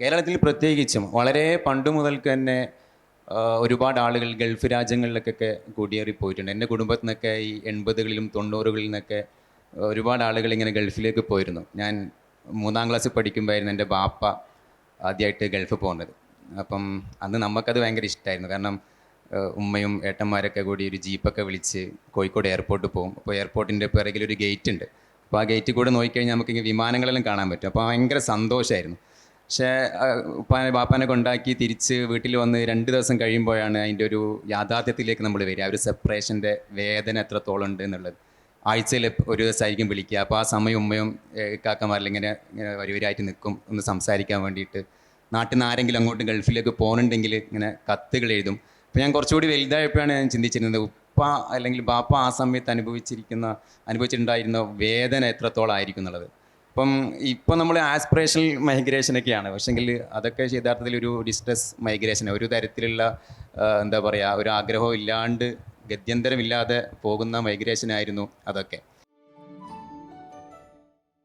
കേരളത്തിൽ പ്രത്യേകിച്ചും വളരെ പണ്ട് മുതൽക്ക് തന്നെ ഒരുപാട് ആളുകൾ ഗൾഫ് രാജ്യങ്ങളിലേക്കൊക്കെ കുടിയേറി പോയിട്ടുണ്ട്. എന്റെ കുടുംബത്തിൽ നിന്നൊക്കെ ഈ എൺപതുകളിലും തൊണ്ണൂറുകളിൽ നിന്നൊക്കെ ഒരുപാട് ആളുകൾ ഇങ്ങനെ ഗൾഫിലേക്ക് പോയിരുന്നു. ഞാൻ മൂന്നാം ക്ലാസ്സിൽ പഠിക്കുമ്പോഴായിരുന്നു എന്റെ ബാപ്പ ആദ്യമായിട്ട് ഗൾഫ് പോകുന്നത്. അപ്പം അന്ന് നമുക്കത് ഭയങ്കര ഇഷ്ടമായിരുന്നു കാരണം ഉമ്മയും ഏട്ടന്മാരൊക്കെ കൂടി ഒരു ജീപ്പൊക്കെ വിളിച്ച് കോഴിക്കോട് എയർപോർട്ടിൽ പോകും. അപ്പോൾ എയർപോർട്ടിന്റെ പിറകിൽ ഒരു ഗേറ്റ് ഉണ്ട് അപ്പോൾ ആ ഗേറ്റിൽ കൂടെ നോക്കിക്കഴിഞ്ഞാൽ നമുക്ക് ഇങ്ങനെ വിമാനങ്ങളെല്ലാം കാണാൻ പറ്റും. അപ്പോൾ ഭയങ്കര സന്തോഷമായിരുന്നു. പക്ഷേ ഉപ്പാനെ ബാപ്പാനെ കൊണ്ടാക്കി തിരിച്ച് വീട്ടിൽ വന്ന് രണ്ട് ദിവസം കഴിയുമ്പോഴാണ് അതിന്റെ ഒരു യാഥാർത്ഥ്യത്തിലേക്ക് നമ്മൾ വരിക. ആ ഒരു സെപ്പറേഷന്റെ വേദന എത്രത്തോളം ഉണ്ട് എന്നുള്ളത്. ആഴ്ചയിൽ ഒരു ദിവസമായിരിക്കും വിളിക്കുക. അപ്പോൾ ആ സമയം ഉമ്മയും കാക്കമാരിൽ ഇങ്ങനെ ഇങ്ങനെ വരിവരായിട്ട് നിൽക്കും. ഒന്ന് സംസാരിക്കാൻ വേണ്ടിയിട്ട്. നാട്ടിൽ നിന്ന് ആരെങ്കിലും അങ്ങോട്ട് ഗൾഫിലേക്ക് പോകുന്നുണ്ടെങ്കിൽ ഇങ്ങനെ കത്തുകൾ എഴുതും. അപ്പോൾ ഞാൻ കുറച്ചുകൂടി വലുതായപ്പോഴാണ് ഞാൻ ചിന്തിച്ചിരുന്നത് ഉപ്പ അല്ലെങ്കിൽ ബാപ്പ ആ സമയത്ത് അനുഭവിച്ചിരിക്കുന്ന അനുഭവിച്ചിട്ടുണ്ടായിരുന്ന വേദന എത്രത്തോളം ആയിരിക്കും എന്നുള്ളത്. അപ്പം ഇപ്പം നമ്മൾ ആസ്പിറേഷണൽ മൈഗ്രേഷനൊക്കെയാണ് പക്ഷെങ്കിൽ അതൊക്കെ യഥാർത്ഥത്തിൽ ഒരു ഡിസ്ട്രസ് മൈഗ്രേഷൻ ഒരു തരത്തിലുള്ള എന്താ പറയുക ഒരു ആഗ്രഹവും ഇല്ലാണ്ട് ഗത്യന്തരമില്ലാതെ പോകുന്ന മൈഗ്രേഷനായിരുന്നു അതൊക്കെ.